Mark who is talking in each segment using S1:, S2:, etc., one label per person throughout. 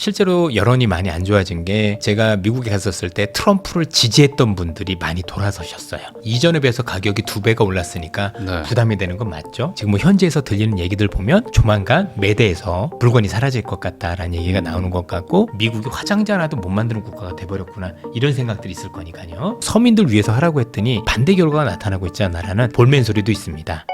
S1: 실제로 여론이 많이 안 좋아진 게 제가 미국에 갔었을 때 트럼프를 지지했던 분들이 많이 돌아서셨어요. 이전에 비해서 가격이 두 배가 올랐으니까
S2: 네.
S1: 부담이 되는 건 맞죠. 지금 뭐 현지에서 들리는 얘기들 보면 조만간 매대에서 물건이 사라질 것 같다라는 얘기가 나오는 것 같고 미국이 화장지 하나도 못 만드는 국가가 돼버렸구나 이런 생각들이 있을 거니까요. 서민들 위해서 하라고 했더니 반대 결과가 나타나고 있지 않나라는 볼멘 소리도 있습니다.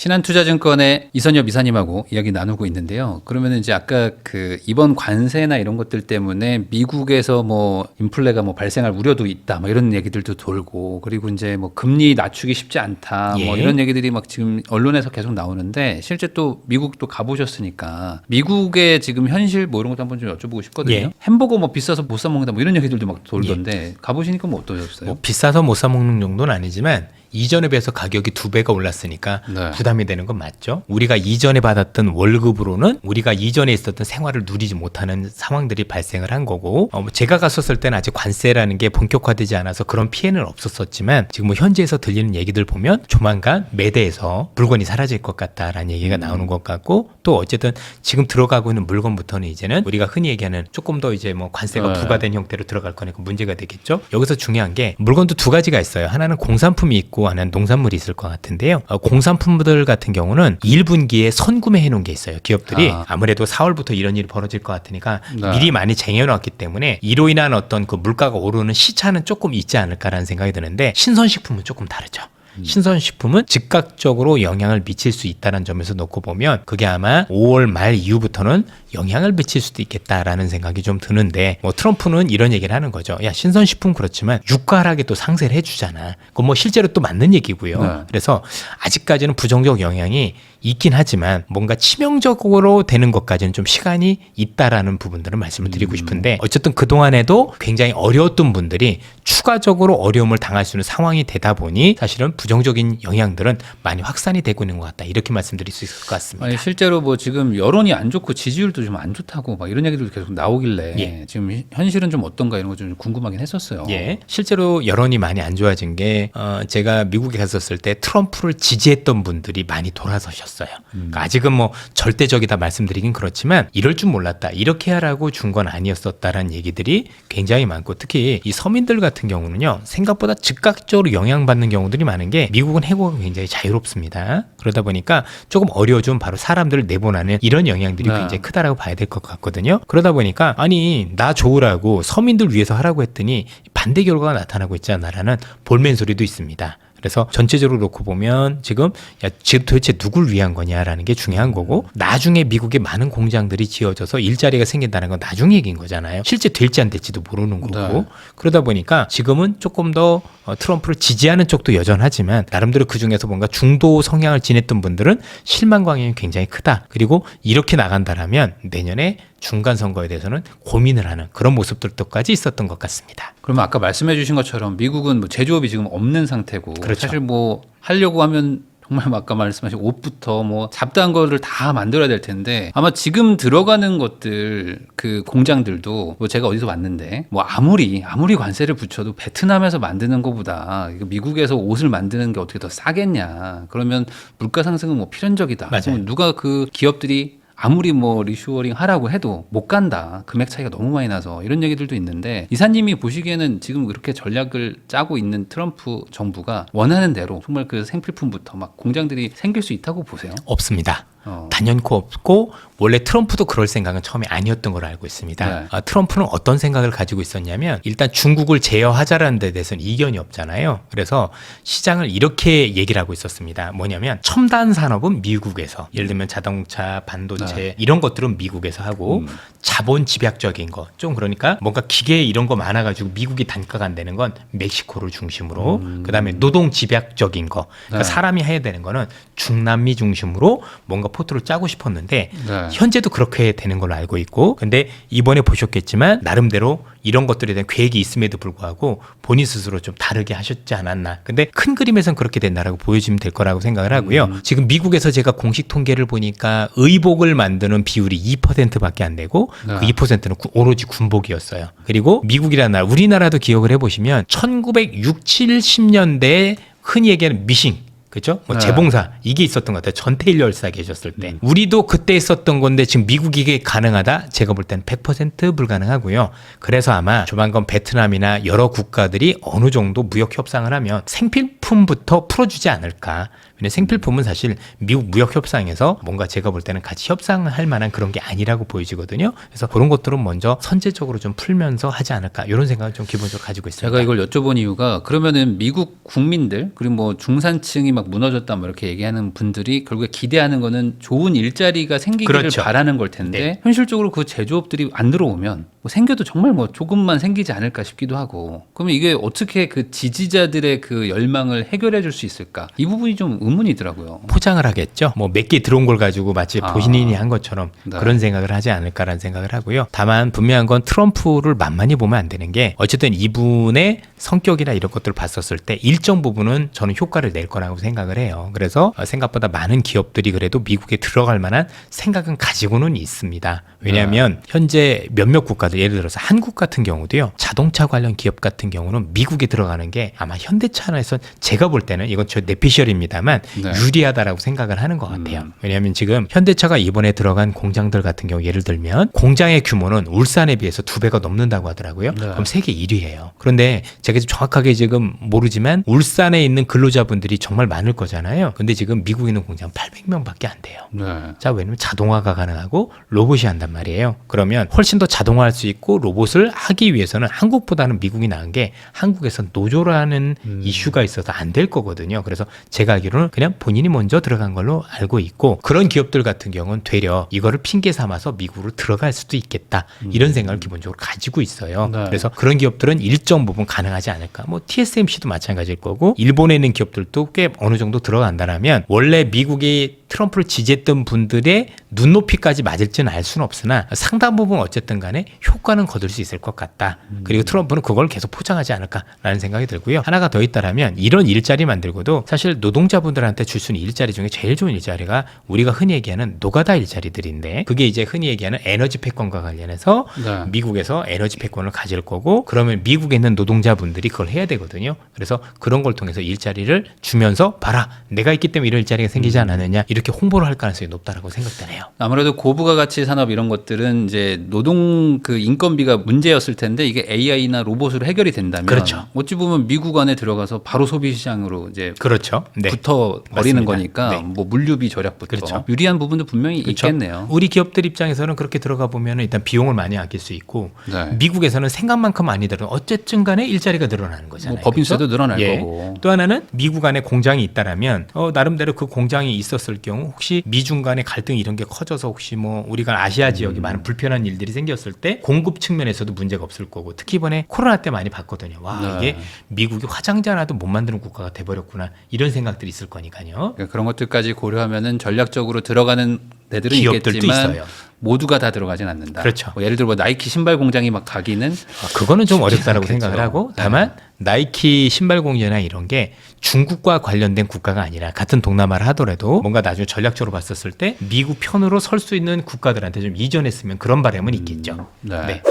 S2: 신한투자증권의 이선엽 이사님하고 이야기 나누고 있는데요. 그러면 이제 아까 그 이번 관세나 이런 것들 때문에 미국에서 뭐 인플레가 뭐 발생할 우려도 있다, 뭐 이런 얘기들도 돌고 그리고 이제 뭐 금리 낮추기 쉽지 않다, 뭐
S1: 예.
S2: 이런 얘기들이 막 지금 언론에서 계속 나오는데 실제 또 미국도 가보셨으니까 미국의 지금 현실 뭐 이런 것도 한번 좀 여쭤보고 싶거든요.
S1: 예.
S2: 햄버거 뭐 비싸서 못 사 먹는다, 뭐 이런 얘기들도 막 돌던데 가보시니까 뭐 어떠셨어요?
S1: 뭐 비싸서 못 사 먹는 정도는 아니지만 이전에 비해서 가격이 두 배가 올랐으니까
S2: 네.
S1: 부담이 되는 건 맞죠. 우리가 이전에 받았던 월급으로는 우리가 이전에 있었던 생활을 누리지 못하는 상황들이 발생을 한 거고 어, 뭐 제가 갔었을 때는 아직 관세라는 게 본격화되지 않아서 그런 피해는 없었었지만 지금 뭐 현지에서 들리는 얘기들 보면 조만간 매대에서 물건이 사라질 것 같다라는 얘기가 나오는 것 같고 또 어쨌든 지금 들어가고 있는 물건부터는 이제는 우리가 흔히 얘기하는 조금 더 이제 뭐 관세가
S2: 네.
S1: 부과된 형태로 들어갈 거니까 문제가 되겠죠. 여기서 중요한 게 물건도 두 가지가 있어요. 하나는 공산품이 있고 하나는 농산물이 있을 것 같은데요. 어, 공산품들 같은 경우는 1분기에 선구매해 놓은 게 있어요. 기업들이
S2: 아.
S1: 아. 무래도 4월부터 이런 일이 벌어질 것 같으니까
S2: 네.
S1: 미리 많이 쟁여 놨기 때문에 이로 인한 어떤 그 물가가 오르는 시차는 조금 있지 않을까라는 생각이 드는데 신선식품은 조금 다르죠. 신선식품은 즉각적으로 영향을 미칠 수 있다는 점에서 놓고 보면 그게 아마 5월 말 이후부터는 영향을 미칠 수도 있겠다라는 생각이 좀 드는데 뭐 트럼프는 이런 얘기를 하는 거죠. 야 신선식품 그렇지만 유가락에 또 상세를 해주잖아. 그건 뭐 실제로 또 맞는 얘기고요.
S2: 네.
S1: 그래서 아직까지는 부정적 영향이 있긴 하지만 뭔가 치명적으로 되는 것까지는 좀 시간이 있다라는 부분들을 말씀을 드리고 싶은데 어쨌든 그동안에도 굉장히 어려웠던 분들이 추가적으로 어려움을 당할 수 있는 상황이 되다 보니 사실은 부정적인 영향들은 많이 확산이 되고 있는 것 같다. 이렇게 말씀드릴 수 있을 것 같습니다.
S2: 아니 실제로 뭐 지금 여론이 안 좋고 지지율도 좀 안 좋다고 막 이런 얘기도 계속 나오길래
S1: 예.
S2: 지금 히- 현실은 좀 어떤가 이런 거 좀 궁금하긴 했었어요.
S1: 예, 실제로 여론이 많이 안 좋아진 게 어, 제가 미국에 갔었을 때 트럼프를 지지했던 분들이 많이 돌아서셨어요. 그러니까 아직은 뭐 절대적이다 말씀드리긴 그렇지만 이럴 줄 몰랐다. 이렇게 하라고 준 건 아니었었다라는 얘기들이 굉장히 많고 특히 이 서민들 같은 경우는요 생각보다 즉각적으로 영향받는 경우들이 많은 게 미국은 해고가 굉장히 자유롭습니다. 그러다 보니까 조금 어려워진 바로 사람들을 내보내는 이런 영향들이
S2: 네.
S1: 굉장히 크다라고 봐야 될 것 같거든요. 그러다 보니까 아니 나 좋으라고 서민들 위해서 하라고 했더니 반대 결과가 나타나고 있지 않나라는 볼멘 소리도 있습니다. 그래서 전체적으로 놓고 보면 지금 야 지금 도대체 누굴 위한 거냐라는 게 중요한 거고 나중에 미국에 많은 공장들이 지어져서 일자리가 생긴다는 건 나중 얘기인 거잖아요. 실제 될지 안 될지도 모르는 거고
S2: 네.
S1: 그러다 보니까 지금은 조금 더 어, 트럼프를 지지하는 쪽도 여전하지만 나름대로 그 중에서 뭔가 중도 성향을 지냈던 분들은 실망감이 굉장히 크다. 그리고 이렇게 나간다라면 내년에 중간 선거에 대해서는 고민을 하는 그런 모습들도까지 있었던 것 같습니다.
S2: 그러면 아까 말씀해 주신 것처럼 미국은 뭐 제조업이 지금 없는 상태고
S1: 그렇죠.
S2: 사실 뭐 하려고 하면 정말 뭐 아까 말씀하신 옷부터 뭐 잡다한 거를 다 만들어야 될 텐데 아마 지금 들어가는 것들 그 공장들도 뭐 제가 어디서 봤는데 뭐 아무리 아무리 관세를 붙여도 베트남에서 만드는 것보다 미국에서 옷을 만드는 게 어떻게 더 싸겠냐 그러면 물가 상승은 뭐 필연적이다
S1: 맞아요.
S2: 누가 그 기업들이 아무리 뭐 리슈어링 하라고 해도 못 간다. 금액 차이가 너무 많이 나서 이런 얘기들도 있는데 이사님이 보시기에는 지금 그렇게 전략을 짜고 있는 트럼프 정부가 원하는 대로 정말 그 생필품부터 막 공장들이 생길 수 있다고 보세요.
S1: 없습니다.
S2: 어.
S1: 단연코 없고 원래 트럼프도 그럴 생각은 처음에 아니었던 걸로 알고 있습니다.
S2: 네.
S1: 아, 트럼프는 어떤 생각을 가지고 있었냐면 일단 중국을 제어하자라는 데 대해서는 이견이 없잖아요. 그래서 시장을 이렇게 얘기를 하고 있었습니다. 뭐냐면 첨단 산업은 미국에서 예를 들면 자동차, 반도체 이런 것들은 미국에서 하고
S2: 음.
S1: 자본 집약적인 거 좀 그러니까 뭔가 기계 이런 거 많아가지고 미국이 단가가 안 되는 건 멕시코를 중심으로 그다음에 노동 집약적인 거 그러니까
S2: 네.
S1: 사람이 해야 되는 거는 중남미 중심으로 뭔가 포트를 짜고 싶었는데
S2: 네.
S1: 현재도 그렇게 되는 걸로 알고 있고 근데 이번에 보셨겠지만 나름대로 이런 것들에 대한 계획이 있음에도 불구하고 본인 스스로 좀 다르게 하셨지 않았나 근데 큰 그림에선 그렇게 된다라고 보여지면 될 거라고 생각을 하고요
S2: 음.
S1: 지금 미국에서 제가 공식 통계를 보니까 의복을 만드는 비율이 2%밖에 안 되고
S2: 네.
S1: 그 2%는 구- 오로지 군복이었어요 그리고 미국이라는 나라 우리나라도 기억을 해보시면 1960, 70년대에 흔히 얘기하는 미싱 그죠? 뭐
S2: 네.
S1: 재봉사 이게 있었던 것 같아요. 전태일 열사 계셨을 때 우리도 그때 있었던 건데 지금 미국 이게 가능하다? 제가 볼 때는 100% 불가능하고요. 그래서 아마 조만간 베트남이나 여러 국가들이 어느 정도 무역 협상을 하면 생필품부터 풀어주지 않을까. 왜냐 생필품은 사실 미국 무역 협상에서 뭔가 제가 볼 때는 같이 협상할 만한 그런 게 아니라고 보여지거든요. 그래서 그런 것들은 먼저 선제적으로 좀 풀면서 하지 않을까 이런 생각을 좀 기본적으로 가지고 있습니다.
S2: 제가 이걸 여쭤본 이유가 그러면은 미국 국민들 그리고 뭐 중산층이 막 무너졌다 뭐 이렇게 얘기하는 분들이 결국에 기대하는 거는 좋은 일자리가 생기기를
S1: 그렇죠.
S2: 바라는 걸 텐데
S1: 네.
S2: 현실적으로 그 제조업들이 안 들어오면 뭐 생겨도 정말 뭐 조금만 생기지 않을까 싶기도 하고 그러면 이게 어떻게 그 지지자들의 그 열망을 해결해 줄 수 있을까 이 부분이 좀 의문이더라고요.
S1: 포장을 하겠죠. 뭐 몇 개 들어온 걸 가지고 마치
S2: 아.
S1: 본인이 한 것처럼
S2: 네.
S1: 그런 생각을 하지 않을까라는 생각을 하고요. 다만 분명한 건 트럼프를 만만히 보면 안 되는 게 어쨌든 이분의 성격이나 이런 것들을 봤었을 때 일정 부분은 저는 효과를 낼 거라고 생각을 해요. 그래서 어, 생각보다 많은 기업들이 그래도 미국에 들어갈 만한 생각은 가지고는 있습니다. 왜냐하면 현재 몇몇 국가들 예를 들어서 한국 같은 경우도요. 자동차 관련 기업 같은 경우는 미국에 들어가는 게 아마 현대차에서 제가 볼 때는 이건 저 내피셜입니다만
S2: 네.
S1: 유리하다라고 생각을 하는 것 같아요.
S2: 음.
S1: 왜냐하면 지금 현대차가 이번에 들어간 공장들 같은 경우 예를 들면 공장의 규모는 울산에 비해서 두 배가 넘는다고 하더라고요.
S2: 네.
S1: 그럼 세계 1위예요. 그런데 제가 정확하게 지금 모르지만 울산에 있는 근로자분들이 정말 많을 거잖아요. 근데 지금 미국에 있는 공장 800명밖에 안 돼요.
S2: 네.
S1: 자, 왜냐면 자동화가 가능하고 로봇이 한단 말이에요. 그러면 훨씬 더 자동화할 수 있고 로봇을 하기 위해서는 한국보다는 미국이 나은 게 한국에서 노조라는
S2: 음.
S1: 이슈가 있어서 안 될 거거든요. 그래서 제가 알기로는 그냥 본인이 먼저 들어간 걸로 알고 있고 그런 기업들 같은 경우는 되려 이거를 핑계 삼아서 미국으로 들어갈 수도 있겠다. 이런 생각을 기본적으로 가지고 있어요.
S2: 네.
S1: 그래서 그런 기업들은 일정 부분 가능하지 않을까. 뭐 TSMC도 마찬가지일 거고 일본에 있는 기업들도 꽤 어느 정도 들어간다라면 원래 미국이 트럼프를 지지했던 분들의 눈높이까지 맞을지는 알 수는 없으나 상당 부분 어쨌든 간에 효과는 거둘 수 있을 것 같다. 그리고 트럼프는 그걸 계속 포장하지 않을까라는 생각이 들고요. 하나가 더 있다라면 이런 일자리 만들고도 사실 노동자분들한테 줄 수 있는 일자리 중에 제일 좋은 일자리가 우리가 흔히 얘기하는 노가다 일자리들인데 그게 이제 흔히 얘기하는 에너지 패권과 관련해서
S2: 네.
S1: 미국에서 에너지 패권을 가질 거고 그러면 미국에 있는 노동자분들이 그걸 해야 되거든요. 그래서 그런 걸 통해서 일자리를 주면서 봐라 내가 있기 때문에 이런 일자리가 생기지 않았느냐 이렇게 홍보를 할 가능성이 높다라고 생각되네요.
S2: 아무래도 고부가 가치 산업 이런 것들은 이제 노동 그 인건비가 문제였을 텐데 이게 AI나 로봇으로 해결이 된다면
S1: 그렇죠.
S2: 어찌 보면 미국 안에 들어가서 바로 소비 시장으로 이제
S1: 그렇죠. 네.
S2: 붙어 버리는. 거니까
S1: 네.
S2: 뭐 물류비 절약부터
S1: 그렇죠.
S2: 유리한 부분도 분명히
S1: 그렇죠.
S2: 있겠네요.
S1: 우리 기업들 입장에서는 그렇게 들어가 보면 일단 비용을 많이 아낄 수 있고
S2: 네.
S1: 미국에서는 생각만큼 아니더라도 어쨌든 간에 일자리가 늘어나는 거잖아요.
S2: 뭐 법인세도
S1: 그렇죠?
S2: 늘어날
S1: 예.
S2: 거고.
S1: 또 하나는 미국 안에 공장이 있다라면 어, 나름대로 그 공장이 있었을 경우 혹시 미중 간의 갈등 이런 게 커져서 혹시 뭐 우리가 아시아 지역이
S2: 음.
S1: 많은 불편한 일들이 생겼을 때 공급 측면에서도 문제가 없을 거고 특히 이번에 코로나 때 많이 봤거든요. 와
S2: 네.
S1: 이게 미국이 화장지 하나도 못 만드는 국가가 돼버렸구나 이런 생각들이 있을 거니까요.
S2: 그러니까 그런 것들까지 고려하면은 전략적으로 들어가는 데들은
S1: 기업들도
S2: 있겠지만
S1: 있어요.
S2: 모두가 다 들어가진 않는다.
S1: 그렇죠.
S2: 뭐 예를 들어 뭐 나이키 신발 공장이 막 가기는
S1: 아, 그거는 좀 어렵다라고
S2: 않겠죠.
S1: 생각을 하고
S2: 네.
S1: 다만 나이키 신발 공제나 이런 게 중국과 관련된 국가가 아니라 같은 동남아를 하더라도 뭔가 나중에 전략적으로 봤었을 때 미국 편으로 설 수 있는 국가들한테 좀 이전했으면 그런 바람은 있겠죠.
S2: 네.
S1: 네.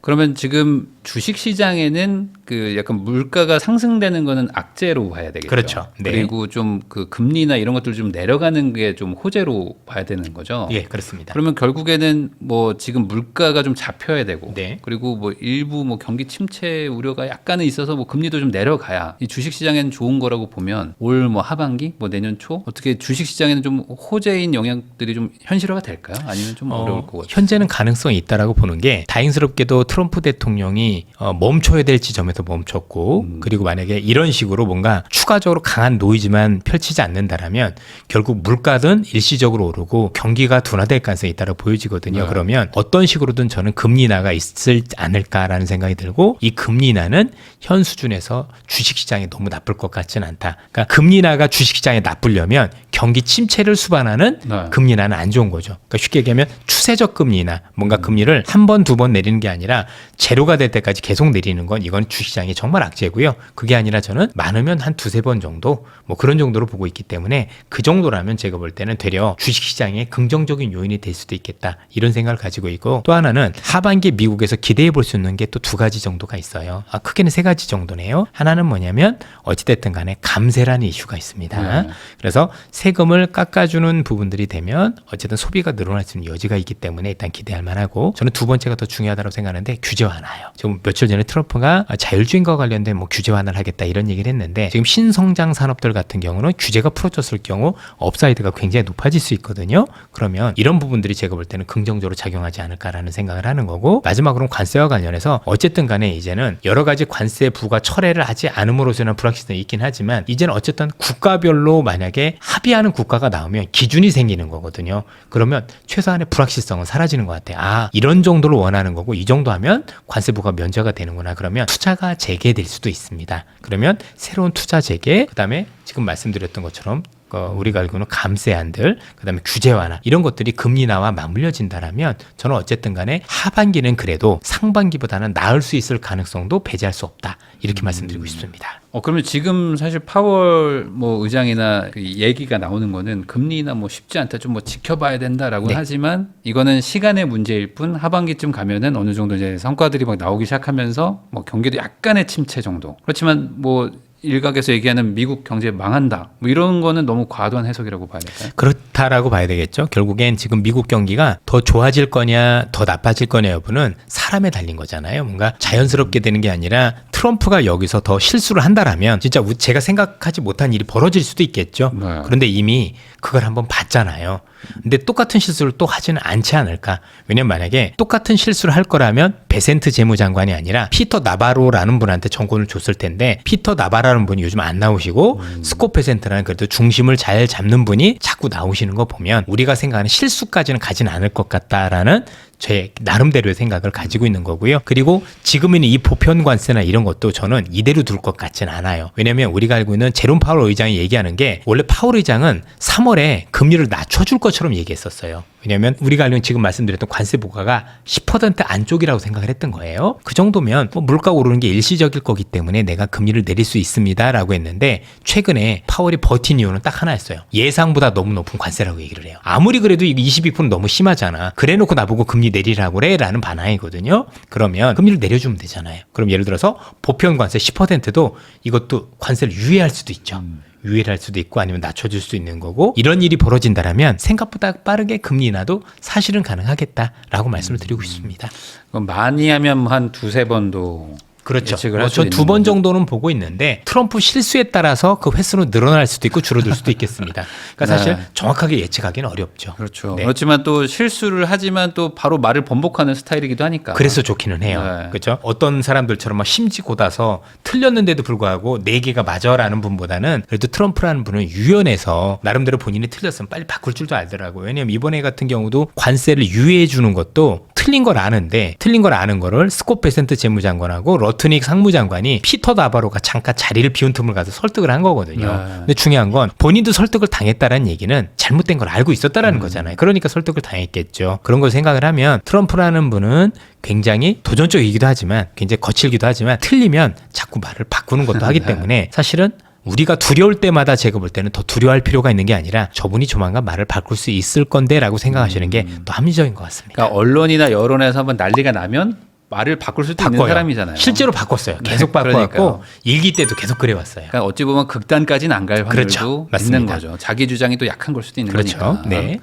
S2: 그러면 지금 주식 시장에는 그 약간 물가가 상승되는 거는 악재로 봐야 되겠죠.
S1: 그렇죠. 네.
S2: 그리고 좀 그 금리나 이런 것들 좀 내려가는 게 좀 호재로 봐야 되는 거죠.
S1: 예, 그렇습니다.
S2: 그러면 결국에는 뭐 지금 물가가 좀 잡혀야 되고
S1: 네.
S2: 그리고 뭐 일부 뭐 경기 침체 우려가 약간은 있어서 뭐 금리도 좀 내려가야 이 주식 시장에는 좋은 거라고 보면 올 뭐 하반기 뭐 내년 초 어떻게 주식 시장에는 좀 호재인 영향들이 좀 현실화가 될까요? 아니면 좀 어려울 것 같아요.
S1: 현재는 가능성이 있다라고 보는 게 다행스럽게도 트럼프 대통령이 어, 멈춰야 될 지점에 서 멈췄고
S2: 음.
S1: 그리고 만약에 이런 식으로 뭔가 추가적으로 강한 노이즈만 펼치지 않는다라면 결국 물가든 일시적으로 오르고 경기가 둔화될 가능성이 있다고 보여지거든요.
S2: 네.
S1: 그러면 어떤 식으로든 저는 금리 인하가 있을 않을까라는 생각이 들고 이 금리 인하는 현 수준에서 주식시장에 너무 나쁠 것 같지는 않다. 그러니까 금리 인하가 주식시장에 나쁘려면 경기 침체를 수반하는
S2: 네.
S1: 금리 인하는 안 좋은 거죠. 그러니까 쉽게 얘기하면 추세적 금리 인하, 뭔가 금리를 한 번, 두 번 내리는 게 아니라 제로가 될 때까지 계속 내리는 건 이건 주식 주식시장이 정말 악재고요. 그게 아니라 저는 많으면 한 두세 번 정도 뭐 그런 정도로 보고 있기 때문에 그 정도라면 제가 볼 때는 되려 주식시장의 긍정적인 요인이 될 수도 있겠다 이런 생각을 가지고 있고 또 하나는 하반기 미국에서 기대해 볼 수 있는 게 또 두 가지 정도가 있어요. 아, 크게는 세 가지 정도네요. 하나는 뭐냐면 어찌됐든 간에 감세라는 이슈가 있습니다.
S2: 네.
S1: 그래서 세금을 깎아주는 부분들이 되면 어쨌든 소비가 늘어날 수 있는 여지가 있기 때문에 일단 기대할 만하고 저는 두 번째가 더 중요하다고 생각하는데 규제 완화요. 지금 며칠 전에 트럼프가 자 율주행과 관련된 뭐 규제 완화를 하겠다 이런 얘기를 했는데 지금 신성장 산업들 같은 경우는 규제가 풀어졌을 경우 업사이드가 굉장히 높아질 수 있거든요. 그러면 이런 부분들이 제가 볼 때는 긍정적으로 작용하지 않을까라는 생각을 하는 거고 마지막으로 관세와 관련해서 어쨌든 간에 이제는 여러 가지 관세 부과 철회를 하지 않음으로써 는 불확실성이 있긴 하지만 이제는 어쨌든 국가별로 만약에 합의하는 국가가 나오면 기준이 생기는 거거든요. 그러면 최소한의 불확실성은 사라지는 것 같아요. 아, 이런 정도로 원하는 거고 이 정도 하면 관세 부가 면제가 되는구나. 그러면 투자가 재개될 수도 있습니다. 그러면 새로운 투자 재개, 그 다음에 지금 말씀드렸던 것처럼 어, 우리가 알고 있는 감세 안들, 그다음에 규제 완화 이런 것들이 금리 나와 맞물려진다라면 저는 어쨌든 간에 하반기는 그래도 상반기보다는 나을 수 있을 가능성도 배제할 수 없다 이렇게 말씀드리고 싶습니다.
S2: 어 그러면 지금 사실 파월 뭐 의장이나 그 얘기가 나오는 거는 금리나 뭐 쉽지 않다 좀 뭐 지켜봐야 된다라고
S1: 네.
S2: 하지만 이거는 시간의 문제일 뿐 하반기쯤 가면은 어느 정도 이제 성과들이 막 나오기 시작하면서 뭐 경기도 약간의 침체 정도 그렇지만 뭐 일각에서 얘기하는 미국 경제 망한다 뭐 이런 거는 너무 과도한 해석이라고 봐야 될까요?
S1: 그렇다라고 봐야 되겠죠. 결국엔 지금 미국 경기가 더 좋아질 거냐, 더 나빠질 거냐 여부는 사람에 달린 거잖아요. 뭔가 자연스럽게 되는 게 아니라 트럼프가 여기서 더 실수를 한다라면 진짜 우- 제가 생각하지 못한 일이 벌어질 수도 있겠죠.
S2: 네.
S1: 그런데 이미 그걸 한번 봤잖아요. 근데 똑같은 실수를 또 하지는 않지 않을까? 왜냐면 만약에 똑같은 실수를 할 거라면 베센트 재무장관이 아니라 피터 나바로라는 분한테 정권을 줬을 텐데 피터 나바라 는 분이 요즘 안 나오시고 스코 페센트라는 그래도 중심을 잘 잡는 분이 자꾸 나오시는 거 보면 우리가 생각하는 실수까지는 가진 않을 것 같다라는 제 나름대로의 생각을 가지고 있는 거고요. 그리고 지금은 이 보편 관세나 이런 것도 저는 이대로 둘 것 같진 않아요. 왜냐면 우리가 알고 있는 제롬 파월 의장이 얘기하는 게 원래 파월 의장은 3월에 금리를 낮춰줄 것처럼 얘기했었어요. 왜냐면 우리가 알고 있는 지금 말씀드렸던 관세 부과가 10% 안쪽이라고 생각을 했던 거예요. 그 정도면 뭐 물가 오르는 게 일시적일 거기 때문에 내가 금리를 내릴 수 있습니다라고 했는데 최근에 파월이 버틴 이유는 딱 하나였어요. 예상보다 너무 높은 관세라고 얘기를 해요. 아무리 그래도 이게 22% 너무 심하잖아. 그래놓고 나보고 금리 내리라고 그래 라는 반항이거든요. 그러면 금리를 내려주면 되잖아요. 그럼 예를 들어서 보편 관세 10%도 이것도 관세를 유예할 수도 있죠. 유예를 할 수도 있고 아니면 낮춰줄 수 있는 거고 이런 일이 벌어진다라면 생각보다 빠르게 금리 인하도 사실은 가능하겠다라고 말씀을 드리고 있습니다.
S2: 그럼 많이 하면 한 두세 번도
S1: 그렇죠.
S2: 예측을 할수
S1: 전두
S2: 있는
S1: 번. 정도는 보고 있는데 트럼프 실수에 따라서 그 횟수는 늘어날 수도 있고 줄어들 수도 있겠습니다. 그러니까 사실
S2: 네.
S1: 정확하게 예측하기는 어렵죠.
S2: 그렇죠.
S1: 네.
S2: 그렇지만 또 실수를 하지만 또 바로 말을 번복하는 스타일이기도 하니까.
S1: 그래서 좋기는 해요.
S2: 네.
S1: 그렇죠? 어떤 사람들처럼 막 심지 고다서 틀렸는데도 불구하고 네 개가 맞아라는 분보다는 그래도 트럼프라는 분은 유연해서 나름대로 본인이 틀렸으면 빨리 바꿀 줄도 알더라고요. 왜냐면 이번에 같은 경우도 관세를 유예해 주는 것도 틀린 걸 아는데 틀린 걸 아는 거를 스콧 베센트 재무장관하고 러 트닉 상무장관이 피터 나바로가 잠깐 자리를 비운 틈을 가서 설득을 한 거거든요.
S2: 네.
S1: 근데 중요한 건 본인도 설득을 당했다라는 얘기는 잘못된 걸 알고 있었다라는 거잖아요. 그러니까 설득을 당했겠죠. 그런 걸 생각을 하면 트럼프라는 분은 굉장히 도전적이기도 하지만 굉장히 거칠기도 하지만 틀리면 자꾸 말을 바꾸는 것도 하기 때문에 사실은 우리가 두려울 때마다 제가 볼 때는 더 두려워할 필요가 있는 게 아니라 저분이 조만간 말을 바꿀 수 있을 건데라고 생각하시는 게 더 합리적인 것 같습니다.
S2: 그러니까 언론이나 여론에서 한번 난리가 나면 말을 바꿀 수도 있는 사람이잖아요.
S1: 실제로 바꿨어요. 계속
S2: 네,
S1: 바꿔왔고
S2: 그러니까요.
S1: 일기 때도 계속 그래왔어요.
S2: 그러니까 어찌 보면 극단까지는 안 갈 확률도
S1: 그렇죠.
S2: 있는
S1: 맞습니다.
S2: 거죠. 자기 주장이 또 약한 걸 수도 있는
S1: 그렇죠.
S2: 거니까.
S1: 네.